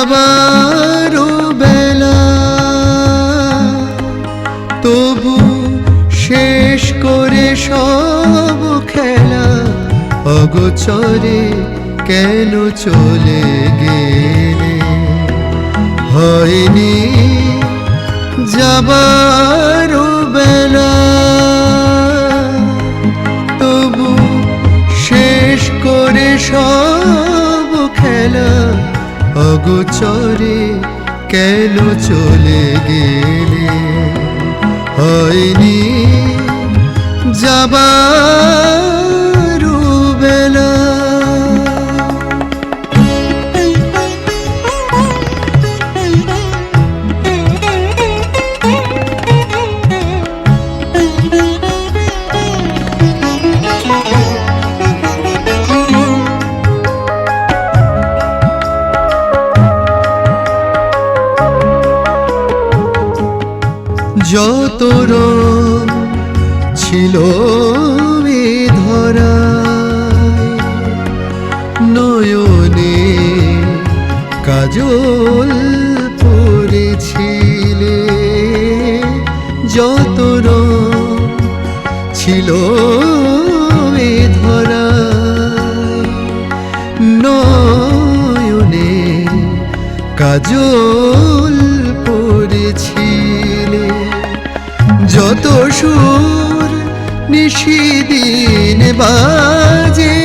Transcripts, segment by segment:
যাবার বেলা। তবু শেষ করে সব খেলা। অগোচরে কেন চলে গেলে? হয়নি যাবার বেলা। তবু শেষ করে সব অগোচরে কেন চলে গেলে? হয়নি যাবার যত ছিল এ ধরায় নয়নে কাজল পড়েছিলে। যত ছিল এ ধরায় নয়নে কাজল সুর নিশিদিন বাজে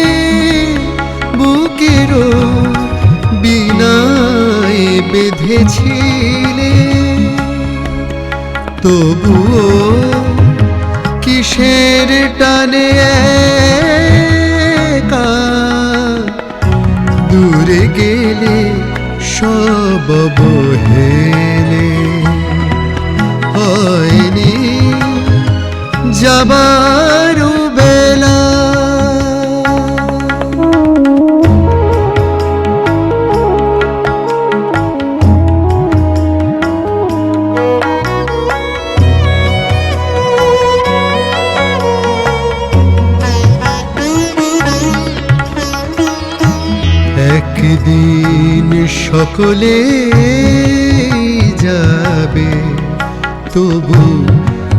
বুকেরও বিনায় বেঁধেছিলে। তবুও কিসের টানে দূরে গেলে সব বহেলে। হয়নি যাবার বেলা। একদিন সকলে যাবে তবু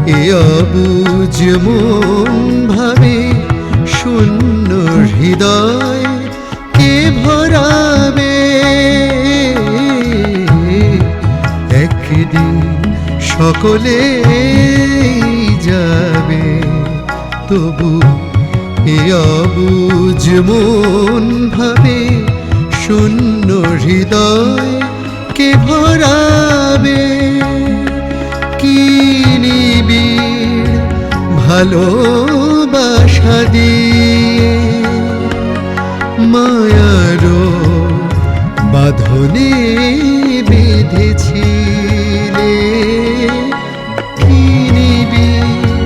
এ অবুজ মন ভাবে শূন্য হৃদয় কে ভরাবে? একদিন সকলে যাবে, তবু এ অবুজ মন ভাবে শূন্য হৃদয় কে ভরাবে? কি ভালোবাসা দিয়ে মায়ারও বাঁধনে কি নিবিড়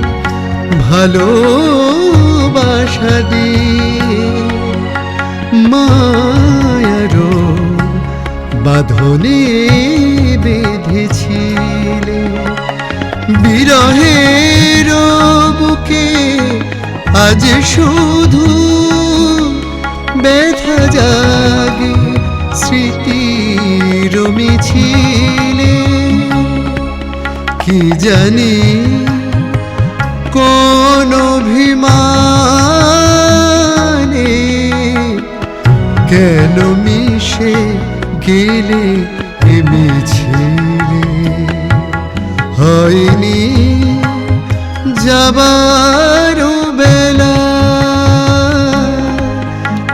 ভালোবাসা দিয়ে মায়ারও বাঁধনে বেঁধেছিলে। বিরহের বুকে আজ শুধু ব্যথা জাগে স্মৃতির মিছিলে। কি জানি কোন অভিমানে কেন মিশে গেলে মিছিলে? হয়নি যাবার বেলা।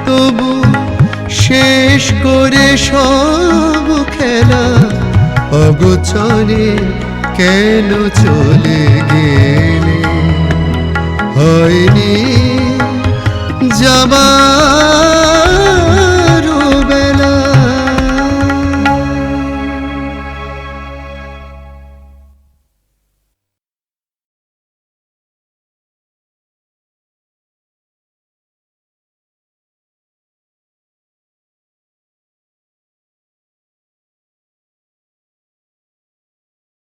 তবু শেষ করে সব খেলা। অগোচরে কেন চলে গেলে? হয়নি যাবার